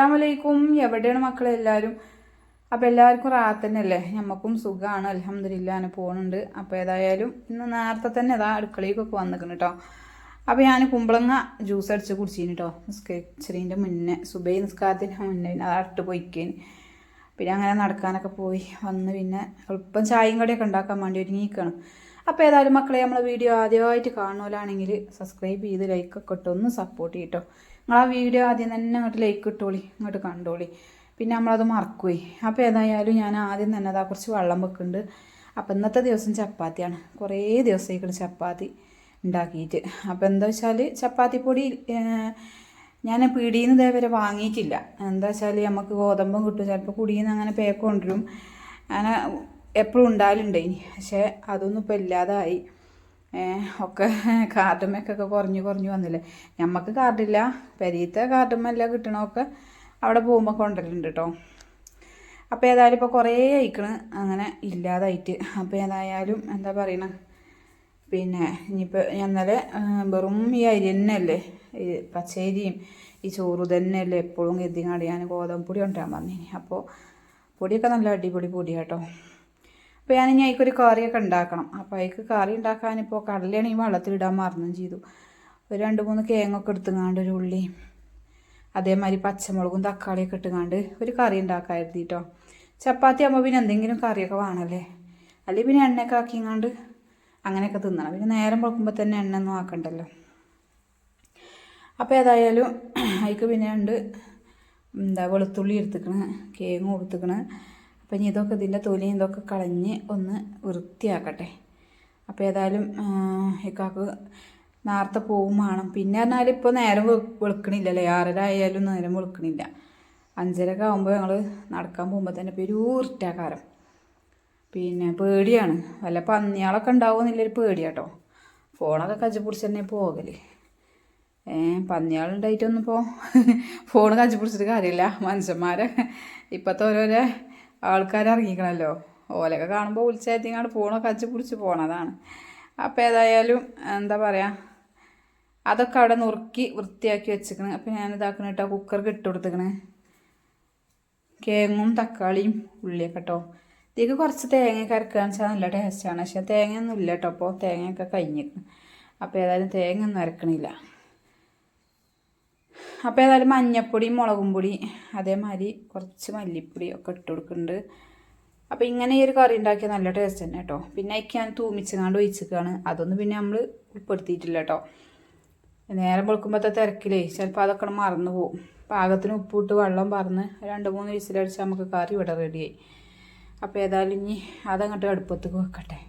അസ്സലാമു അലൈക്കും. എവിടെയാണ് മക്കളെ എല്ലാവരും? അപ്പോൾ എല്ലാവർക്കും റാത്ത് തന്നെയല്ലേ? നമുക്കും സുഖമാണ് അലഹമ്മദില്ല അങ്ങനെ പോകുന്നുണ്ട് അപ്പോൾ ഏതായാലും ഇന്ന് നേരത്തെ തന്നെ അതാ അടുക്കളയിലേക്കൊക്കെ വന്നിരിക്കുന്നു കേട്ടോ അപ്പോൾ ഞാൻ കുമ്പളങ്ങ ജ്യൂസ് അടിച്ച് കുടിച്ചിന് കേട്ടോ നിസ്കരിച്ചതിന്റെ മുന്നേ സുബൈ നിസ്കാരത്തിന് മുന്നേ പിന്നെ അത് പോയിക്കേന്. പിന്നെ അങ്ങനെ നടക്കാനൊക്കെ പോയി. വന്ന് പിന്നെ എളുപ്പം ചായയും കടിയൊക്കെ ഉണ്ടാക്കാൻ വേണ്ടി ഒരുങ്ങിക്കണം. അപ്പോൾ ഏതായാലും മക്കളെ നമ്മളെ വീഡിയോ ആദ്യമായിട്ട് കാണുമല്ലാണെങ്കിൽ സബ്സ്ക്രൈബ് ചെയ്ത് ലൈക്കൊക്കെ ഇട്ട് ഒന്ന് സപ്പോർട്ട് ചെയ്യട്ടോ നിങ്ങൾ ആ വീഡിയോ ആദ്യം തന്നെ അങ്ങോട്ട് ലൈക്ക് ഇട്ടോളി ഇങ്ങോട്ട് കണ്ടോളി. പിന്നെ നമ്മളത് മറക്കുമേ അപ്പോൾ ഏതായാലും ഞാൻ ആദ്യം തന്നെ അതാ കുറച്ച് വെള്ളം വെക്കുന്നുണ്ട് അപ്പോൾ ഇന്നത്തെ ദിവസം ചപ്പാത്തിയാണ്. കുറേ ദിവസമായിക്കണം ചപ്പാത്തി ഉണ്ടാക്കിയിട്ട് അപ്പോൾ എന്താ വെച്ചാൽ ചപ്പാത്തി പൊടി ഞാൻ പീടിയിൽ നിന്ന് ഇതേവരെ വാങ്ങിയിട്ടില്ല എന്താ വെച്ചാൽ നമുക്ക് ഗോതമ്പും കിട്ടും. ചിലപ്പോൾ കുടിയിൽ നിന്ന് അങ്ങനെ പേക്ക് കൊണ്ടുവരും അങ്ങനെ എപ്പോഴും ഉണ്ടാകലുണ്ടായിനി പക്ഷേ അതൊന്നും ഇപ്പോൾ ഇല്ലാതായി. ഒക്കെ കാർഡുമൊക്കെ കുറഞ്ഞു കുറഞ്ഞു വന്നില്ലേ? നമുക്ക് കാർഡില്ല. പെരീത്തെ കാർഡുമല്ല കിട്ടണമൊക്കെ അവിടെ പോകുമ്പോൾ കൊണ്ടുവരലുണ്ട് കേട്ടോ അപ്പോൾ ഏതായാലും ഇപ്പോൾ കുറേ അയക്കണ് അങ്ങനെ ഇല്ലാതായിട്ട്. അപ്പോൾ ഏതായാലും എന്താ പറയണ? പിന്നെ ഇനിയിപ്പോൾ ഇന്നലെ വെറും ഈ അരി തന്നെയല്ലേ? ഈ പച്ചരിയും ഈ ചോറ് തന്നെയല്ലേ എപ്പോഴും കരുതിങ്ങാടി ഞാൻ ഗോതമ്പ് പൊടി കൊണ്ടുവരാൻ പറഞ്ഞു അപ്പോൾ പൊടിയൊക്കെ നല്ല അടിപൊളി പൊടിയാണ് കേട്ടോ അപ്പോൾ ഞാൻ ഇനി അതിക്കൊരു കറിയൊക്കെ ഉണ്ടാക്കണം അപ്പോൾ അതിക്ക് കറി ഉണ്ടാക്കാൻ ഉണ്ടാക്കാനിപ്പോൾ കടലയാണെങ്കിൽ വെള്ളത്തിലിടാൻ മറന്നും ചെയ്തു. ഒരു രണ്ട് മൂന്ന് കേങ്ങൊക്കെ എടുത്തുങ്ങാണ്ട് ഒരു ഉള്ളി അതേമാതിരി പച്ചമുളകും തക്കാളിയൊക്കെ ഇട്ടുങ്ങാണ്ട് ഒരു കറി ഉണ്ടാക്കാമായിരുന്നു കേട്ടോ ചപ്പാത്തി ആകുമ്പോൾ പിന്നെ എന്തെങ്കിലും കറിയൊക്കെ വേണമല്ലേ അല്ലെങ്കിൽ പിന്നെ എണ്ണയൊക്കെ ആക്കിങ്ങാണ്ട് അങ്ങനെയൊക്കെ തിന്നണം. പിന്നെ നേരം വെക്കുമ്പോൾ തന്നെ എണ്ണ ഒന്നും ആക്കണ്ടല്ലോ. അപ്പോൾ ഏതായാലും അതിക്ക് പിന്നെ ഉണ്ട് എന്താ വെളുത്തുള്ളി എടുത്തുക്കണ് കേങ്ങ് കൊടുത്തുക്കണ്. അപ്പം ഇനി ഇതൊക്കെ ഇതിന്റെ തൊലിയും ഇതൊക്കെ കളഞ്ഞ് ഒന്ന് വൃത്തിയാക്കട്ടെ. അപ്പോൾ ഏതായാലും ഇക്കാക്ക് നേരത്തെ പോവും വേണം. പിന്നെ പറഞ്ഞാൽ ഇപ്പോൾ നേരം വെളുക്കണില്ലല്ലേ? ആറര ആയാലും നേരം വെളുക്കണില്ല. അഞ്ചരക്കെ ആകുമ്പോൾ ഞങ്ങൾ നടക്കാൻ പോകുമ്പോൾ തന്നെ പെരൂർറ്റാക്കാരം പിന്നെ പേടിയാണ്. വല്ല പന്നിയാളൊക്കെ ഉണ്ടാവുമെന്നുള്ളൊരു പേടിയാട്ടോ. ഫോണൊക്കെ കജ്ജി പിടിച്ച് തന്നെ പോകൽ ഏ പന്നിയാളുണ്ടായിട്ടൊന്നും ഇപ്പോൾ ഫോൺ കജ്ജി പിടിച്ചിട്ട് കാര്യമില്ല. മനുഷ്യന്മാരെ ഇപ്പോഴത്തെ ഓരോരോ ആൾക്കാർ ഇറങ്ങിക്കണല്ലോ ഓലൊക്കെ കാണുമ്പോൾ ഉത്സാഹത്തിങ്ങാണ്ട് പോണ കച്ച് പിടിച്ച് പോണതാണ് അപ്പോൾ ഏതായാലും എന്താ പറയുക അതൊക്കെ അവിടെ നുറുക്കി വൃത്തിയാക്കി വെച്ചിക്കണ്. അപ്പോൾ ഞാൻ ഇതാക്കണ കേട്ടോ കുക്കർക്ക് ഇട്ട് കൊടുത്തിക്കണ്. കേങ്ങും തക്കാളിയും ഉള്ളിയൊക്കെ കേട്ടോ ഇതിലേക്ക് കുറച്ച് തേങ്ങ അരക്കുകയെന്ന് വെച്ചാൽ നല്ല ടേസ്റ്റാണ് പക്ഷേ തേങ്ങയൊന്നും ഇല്ല കേട്ടോ അപ്പോൾ തേങ്ങയൊക്കെ കഴിഞ്ഞിരിക്കണം. അപ്പോൾ ഏതായാലും തേങ്ങ ഒന്നും അരക്കണില്ല. അപ്പോൾ ഏതായാലും മഞ്ഞപ്പൊടി മുളകും പൊടി അതേമാതിരി കുറച്ച് മല്ലിപ്പൊടി ഒക്കെ ഇട്ട് കൊടുക്കുന്നുണ്ട്. അപ്പോൾ ഇങ്ങനെ ഈ ഒരു കറി ഉണ്ടാക്കിയാൽ നല്ല ടേസ്റ്റ് തന്നെ കേട്ടോ പിന്നെ അതിക്ക് ഞാൻ തൂമിച്ചങ്ങാണ്ട് ഒഴിച്ചിരിക്കുകയാണ് അതൊന്നും പിന്നെ നമ്മൾ ഉൾപ്പെടുത്തിയിട്ടില്ല കേട്ടോ നേരം വെളുക്കുമ്പോഴത്തെ തിരക്കിലേ ചിലപ്പോൾ അതൊക്കെ മറന്നു പോകും പാകത്തിന് ഉപ്പിട്ട് വെള്ളം പറന്ന് രണ്ട് മൂന്ന് വിസിലടിച്ച് നമുക്ക് കറി ഇവിടെ റെഡിയായി അപ്പോൾ ഏതായാലും ഇനി അതങ്ങോട്ട് അടുപ്പത്തേക്ക് വെക്കട്ടെ.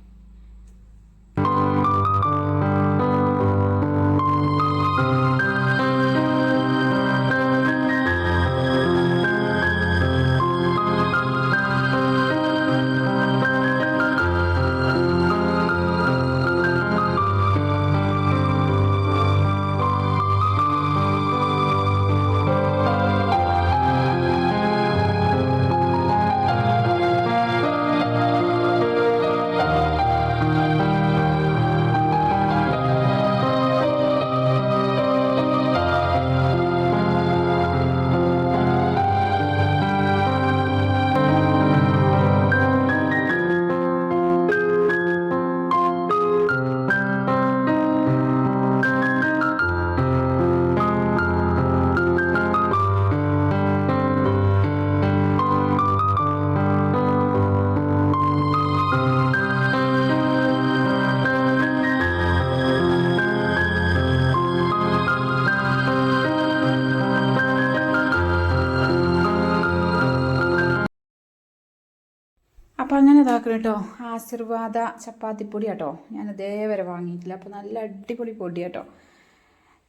അപ്പം അങ്ങനെ ഇതാക്കണം കേട്ടോ. ആശീർവാദ ചപ്പാത്തിപ്പൊടി കേട്ടോ ഞാൻ ഇതേവരെ വാങ്ങിയിട്ടില്ല. അപ്പോൾ നല്ല അടിപൊളി പൊടി കേട്ടോ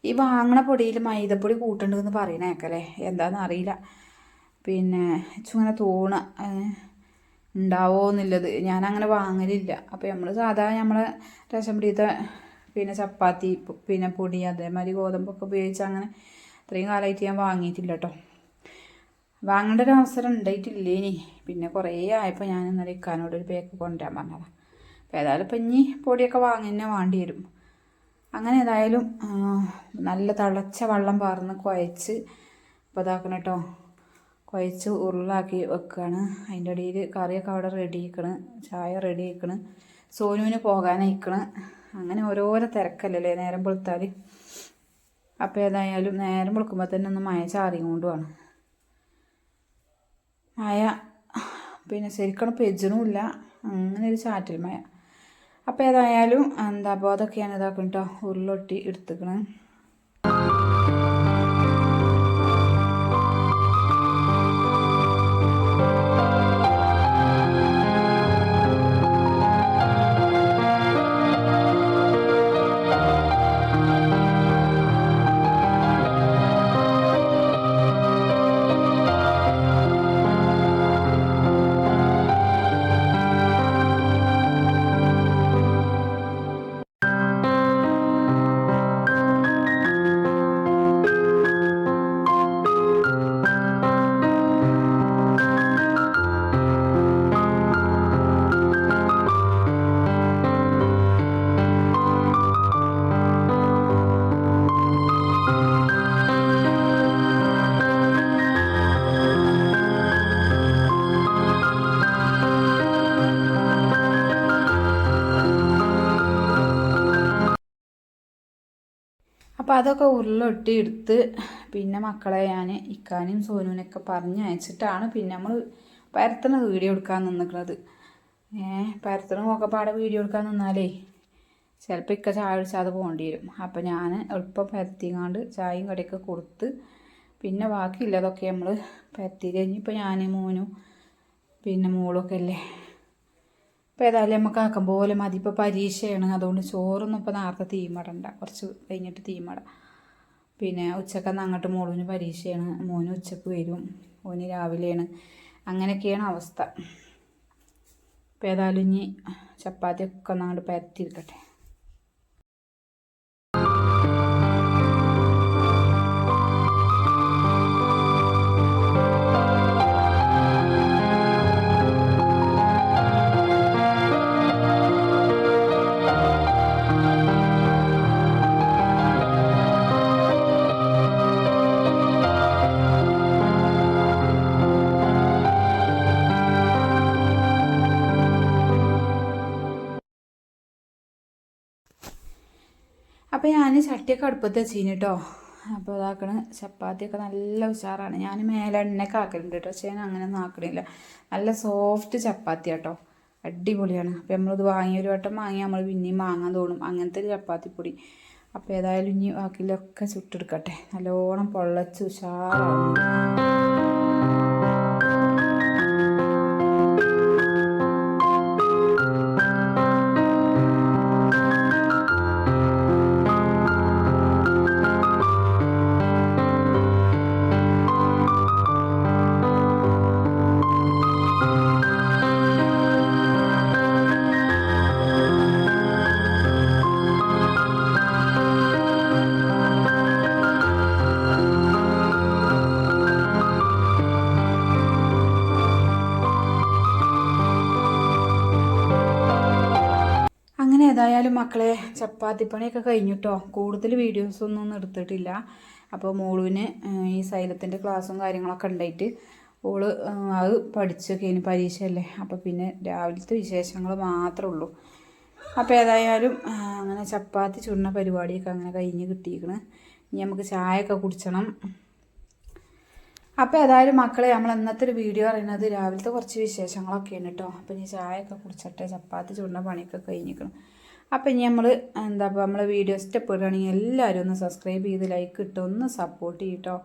ഈ വാങ്ങണ പൊടിയിൽ മൈദപ്പൊടി കൂട്ടുന്നുണ്ടെന്ന് പറയണേക്കല്ലേ? എന്താണെന്ന് അറിയില്ല. പിന്നെ ഇങ്ങനെ തോണ ഉണ്ടാവോ എന്നുള്ളത് ഞാനങ്ങനെ വാങ്ങലില്ല. അപ്പോൾ നമ്മൾ സാധാ നമ്മൾ റേഷൻ പിടിയത്തെ പിന്നെ ചപ്പാത്തി പിന്നെ പൊടി അതേമാതിരി ഗോതമ്പൊക്കെ ഉപയോഗിച്ച് അങ്ങനെ ഇത്രയും കാലമായിട്ട് ഞാൻ വാങ്ങിയിട്ടില്ല കേട്ടോ. വാങ്ങേണ്ട ഒരു അവസരം ഉണ്ടായിട്ടില്ല ഇനി പിന്നെ കുറേ ആയപ്പോൾ ഞാൻ ഇന്നലെ ഇക്കാനോട് ഒരു പേക്ക് കൊണ്ടുവരാൻ പറഞ്ഞതാണ് അപ്പോൾ ഏതായാലും ഇപ്പം ഇനി പൊടിയൊക്കെ വാങ്ങി തന്നെ വേണ്ടി വരും. അങ്ങനെ ഏതായാലും നല്ല തിളച്ച വെള്ളം പാർന്ന് കുഴച്ച് ഇപ്പോൾ ഇതാക്കണം കേട്ടോ കുഴച്ച് ഉരുളാക്കി വെക്കുകയാണ് അതിന്റെ ഇടയിൽ കറിയൊക്കെ അവിടെ റെഡി ആക്കണ് ചായ റെഡി ആക്കണ് സോനുവിന് പോകാനയക്കണ്. അങ്ങനെ ഓരോരോ തിരക്കല്ലല്ലേ നേരം വെളുത്താൽ അപ്പോൾ ഏതായാലും നേരം വെളുക്കുമ്പോൾ തന്നെ ഒന്ന് മഴ ചാറിയും കൊണ്ടുമാണ് മഴ പിന്നെ ശരിക്കും ഇല്ല. അങ്ങനെ ഒരു ചാറ്റൽ മഴ. അപ്പോൾ ഏതായാലും എന്താ അപ്പോൾ അതൊക്കെയാണ് ഇതാക്കും കേട്ടോ ഉരുളൊട്ടി എടുത്തുക്കണേ. അപ്പോൾ അതൊക്കെ ഉരുളൊട്ടി എടുത്ത് പിന്നെ മക്കളെ ഞാൻ ഇക്കാനും സോനുവിനൊക്കെ പറഞ്ഞ് അയച്ചിട്ടാണ് പിന്നെ നമ്മൾ പരത്തണ വീഡിയോ എടുക്കാൻ നിന്നിട്ടുള്ളത് ഏ പരത്തണ ഒക്കെ പാടെ വീഡിയോ എടുക്കാൻ നിന്നാലേ ചിലപ്പോൾ ഇക്ക ചായ കുടിച്ചാതെ പോകേണ്ടി വരും. അപ്പോൾ ഞാൻ എളുപ്പം പരത്തിങ്ങാണ്ട് ചായയും കടിയൊക്കെ കൊടുത്ത് പിന്നെ ബാക്കിയുള്ളതൊക്കെ നമ്മൾ പരത്തി കഴിഞ്ഞ് ഇപ്പോൾ ഞാൻ മോനും പിന്നെ മോളൊക്കെ അല്ലേ? ഇപ്പോൾ ഏതായാലും നമുക്ക് ആക്കം പോലെ മതി. ഇപ്പോൾ പരീക്ഷയാണ്. അതുകൊണ്ട് ചോറൊന്നും ഇപ്പോൾ നേരത്തെ തീമടണ്ട കുറച്ച് കഴിഞ്ഞിട്ട് തീമട പിന്നെ ഉച്ചക്കന്ന് അങ്ങോട്ട് മോളിന് പരീക്ഷയാണ്. മോന് ഉച്ചയ്ക്ക് വരും. മോന് രാവിലെയാണ്. അങ്ങനെയൊക്കെയാണ് അവസ്ഥ. ഇപ്പോൾ ഏതായാലും ഇനി ചപ്പാത്തിയൊക്കെ ഒന്ന് അങ്ങോട്ട് പരത്തിയിരിക്കട്ടെ അപ്പോൾ ഞാൻ ചട്ടിയൊക്കെ അടുപ്പത്ത് വെച്ചിന് കേട്ടോ അപ്പോൾ ഇതാക്കണ ചപ്പാത്തിയൊക്കെ നല്ല ഉഷാറാണ്. ഞാൻ മേലെ എണ്ണയൊക്കെ ആക്കലുണ്ട് കേട്ടോ പക്ഷേ ഞാൻ അങ്ങനെ ഒന്നും ആക്കണില്ല. നല്ല സോഫ്റ്റ് ചപ്പാത്തി കേട്ടോ അടിപൊളിയാണ്. അപ്പോൾ നമ്മളിത് വാങ്ങി ഒരു വട്ടം വാങ്ങി നമ്മൾ പിന്നെയും വാങ്ങാൻ തോന്നും. അങ്ങനത്തെ ഒരു ചപ്പാത്തിപ്പൊടി. അപ്പോൾ ഏതായാലും ഇനി ബാക്കിയിലൊക്കെ ചുട്ടെടുക്കട്ടെ. നല്ലോണം പൊള്ളച്ച് ഉഷാറാണ് അങ്ങനെ മക്കളെ ചപ്പാത്തി പണിയൊക്കെ കഴിഞ്ഞിട്ടോ കൂടുതൽ വീഡിയോസൊന്നും എടുത്തിട്ടില്ല. അപ്പോൾ മോളുവിന് ഈ സൈലത്തിന്റെ ക്ലാസ്സും കാര്യങ്ങളൊക്കെ ഉണ്ടായിട്ട് ഓൾ അത് പഠിച്ചൊക്കെ ഇനി പരീക്ഷയല്ലേ. അപ്പോൾ പിന്നെ രാവിലത്തെ വിശേഷങ്ങൾ മാത്രമേ ഉള്ളൂ. അപ്പോൾ ഏതായാലും അങ്ങനെ ചപ്പാത്തി ചുടുന്ന പരിപാടിയൊക്കെ അങ്ങനെ കഴിഞ്ഞ് കിട്ടിയിരിക്കണ്. ഇനി നമുക്ക് ചായയൊക്കെ കുടിച്ചണം. അപ്പോൾ ഏതായാലും മക്കളെ നമ്മൾ ഇന്നത്തെ ഒരു വീഡിയോ പറയുന്നത് രാവിലത്തെ കുറച്ച് വിശേഷങ്ങളൊക്കെയാണ് കേട്ടോ അപ്പോൾ ഇനി ചായയൊക്കെ കുടിച്ചിട്ട് ചപ്പാത്തി ചുടുന്ന പണിയൊക്കെ കഴിഞ്ഞിരിക്കണം. അപ്പോൾ ഇനി നമ്മൾ എന്താ ഇപ്പോൾ നമ്മൾ വീഡിയോ ഇഷ്ടപ്പെടുകയാണെങ്കിൽ എല്ലാവരും ഒന്ന് സബ്സ്ക്രൈബ് ചെയ്ത് ലൈക്ക് ഇട്ട് ഒന്ന് സപ്പോർട്ട് ചെയ്യട്ടോ.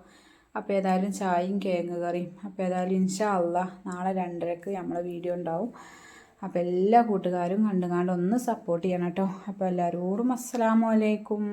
അപ്പോൾ ഏതായാലും ചായയും കേങ്ങ് കറിയും. അപ്പോൾ ഏതായാലും ഇൻഷാ അല്ല നാളെ രണ്ടരക്ക് നമ്മളെ വീഡിയോ ഉണ്ടാവും. അപ്പോൾ എല്ലാ കൂട്ടുകാരും കണ്ടുകാണ്ട് ഒന്ന് സപ്പോർട്ട് ചെയ്യണം കേട്ടോ. അപ്പോൾ എല്ലാവരോടും അസ്സലാമു അലൈക്കും.